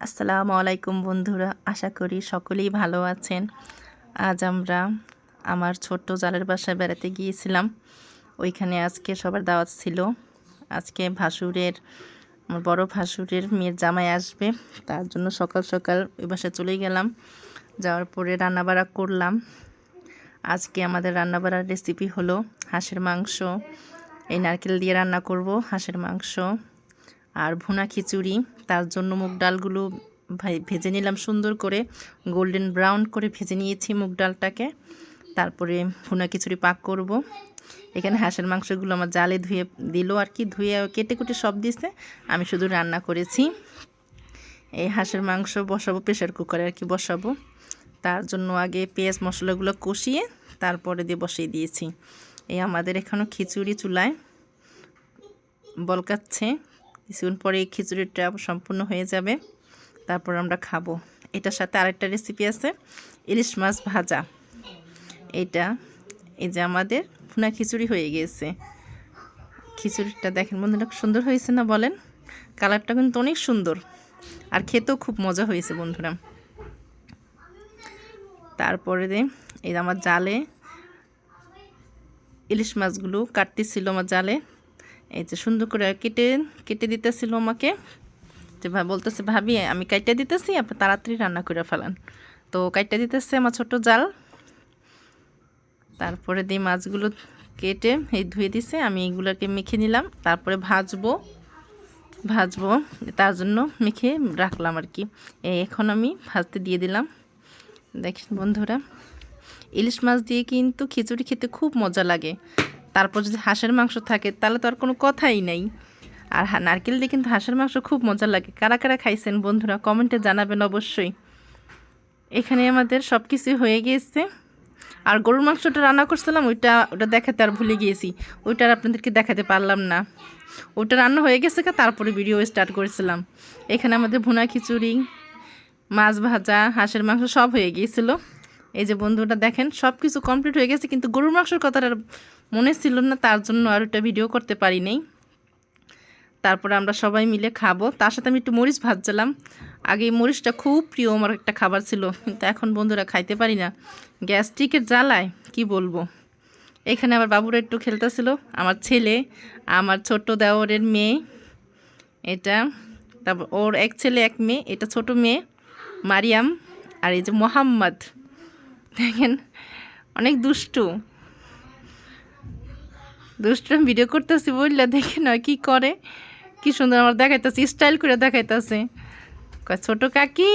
আসসালামু আলাইকুম বন্ধুরা, আশা করি সকলেই ভালো আছেন। আজ আমরা আমার ছোট্ট জালের বাসায় বেড়াতে গিয়েছিলাম। ওইখানে আজকে সবার দাওয়াত ছিল। আজকে ভাসুরের, আমার বড় ভাসুরের মেয়ের জামাই আসবে। তার জন্য সকাল সকাল ওই বাসায় চলে গেলাম। যাওয়ার পরে রান্নাবাড়া করলাম। আজকে আমাদের রান্নাবাড়ার রেসিপি হলো হাঁসের মাংস। এই নারকেল দিয়ে রান্না করব হাঁসের মাংস আর ভুনা খিচুড়ি। তার জন্য মুগ ডালগুলো ভেজে নিলাম সুন্দর করে। গোল্ডেন ব্রাউন করে ভেজে নিয়েছি মুগ ডালটাকে। তারপরে ভুনা খিচুড়ি পাক করব। এখানে হাঁসের মাংসগুলো আমার জালে ধুয়ে দিল আর কি, ধুয়ে কেটে কুটে সব দিছে। আমি শুধু রান্না করেছি। এই হাঁসের মাংস বসাবো প্রেশার কুকারে আর কি বসাবো। তার জন্য আগে পেঁয়াজ মশলাগুলো কষিয়ে তারপরে দিয়ে বসিয়ে দিয়েছি। এই আমাদের এখনও খিচুড়ি চুলায় বলকাচ্ছে। কিছুক্ষণ পরে এই খিচুড়িটা সম্পূর্ণ হয়ে যাবে। তারপর আমরা খাব। এটার সাথে আরেকটা রেসিপি আছে, ইলিশ মাছ ভাজা। এটা, এই যে আমাদের ভুনা খিচুড়ি হয়ে গিয়েছে। খিচুড়িটা দেখেন বন্ধুরা সুন্দর হয়েছে না বলেন? কালারটা কিন্তু অনেক সুন্দর। আর খেতেও খুব মজা হয়েছে বন্ধুরা। তারপরে এই আমার জালে ইলিশ মাছগুলো কাটতেছিল আমার জালে। এই যে সুন্দর করে কেটে কেটে দিতেছিল আমাকে। যে বলতেছে, ভাবি, আমি কাইটে দিতেছি, আপনি তাড়াতাড়ি রান্না করে ফেলান। তো কাইটে দিতেছে আমার ছোট জাল। তারপরে দিয়ে মাছগুলো কেটে এই ধুয়ে দিছে, আমি এগুলোকে মেখে নিলাম। তারপরে ভাজবো ভাজবো, তার জন্য মেখে রাখলাম আর কি। এখন আমি ভাজতে দিয়ে দিলাম। দেখেন বন্ধুরা, ইলিশ মাছ দিয়ে কিন্তু খিচুড়ি খেতে খুব মজা লাগে। তারপর যদি হাঁসের মাংস থাকে, তাহলে তো আর কোনো কথাই নেই। আর নারকেল দিয়ে কিন্তু হাঁসের মাংস খুব মজা লাগে। কারা কারা খাইছেন বন্ধুরা, কমেন্টে জানাবেন অবশ্যই। এখানে আমাদের সব কিছুই হয়ে গিয়েছে। আর গরুর মাংসটা রান্না করছিলাম, ওইটা, ওটা দেখাতে আর ভুলে গিয়েছি। ওইটা আর আপনাদেরকে দেখাতে পারলাম না। ওটা রান্না হয়ে গেছে কা তারপরে ভিডিও স্টার্ট করেছিলাম। এখানে আমাদের ভুনা খিচুড়ি, মাছ ভাজা, হাঁসের মাংস সব হয়ে গিয়েছিল। এই যে বন্ধুটা দেখেন সব কিছু কমপ্লিট হয়ে গেছে, কিন্তু গরুর মাংসের কথাটা মনে ছিল না তার জন্য আর ওটা ভিডিও করতে পারি নাই। তারপরে আমরা সবাই মিলে খাব। তার সাথে আমি একটু মরিচ ভাজছিলাম। আগে মরিচটা খুব প্রিয় আমার একটা খাবার ছিল, কিন্তু এখন বন্ধুরা খাইতে পারি না। গ্যাস্ট্রিকের জ্বালায়, কি বলব? এখানে আবার বাবুরা একটু খেলতেছিল, আমার ছেলে, আমার ছোট্ট দেওরের মেয়ে, এটা, তারপর ওর এক ছেলে, এক মেয়ে, এটা ছোট মেয়ে, মারিয়াম, আর এই যে মোহাম্মদ। দেখেন, অনেক দুষ্টু। দুষ্টু ভিডিও করতেছি বললে দেখে নয় কি করে? কি সুন্দর আমার দেখাইতেছে স্টাইল করে দেখাইতেছে। ছোট কাকি?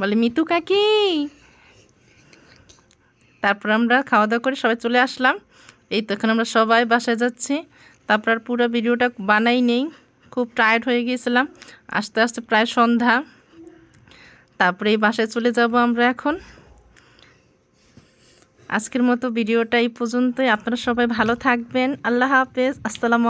বলে, মিতু কাকি? তারপর আমরা খাওয়া দাওয়া করে সবাই চলে আসলাম। এই তো এখন আমরা সবাই বাসায় যাচ্ছি। তারপর আর পুরো ভিডিওটা বানাই নেই। খুব টায়ার্ড হয়ে গিয়েছিলাম। আস্তে আস্তে প্রায় সন্ধ্যা। তারপরে এই বাসায় চলে যাব আমরা এখন। আজকের মতো ভিডিওটা এই পর্যন্তই। আপনারা সবাই ভালো থাকবেন। আল্লাহ হাফেজ। আসসালামু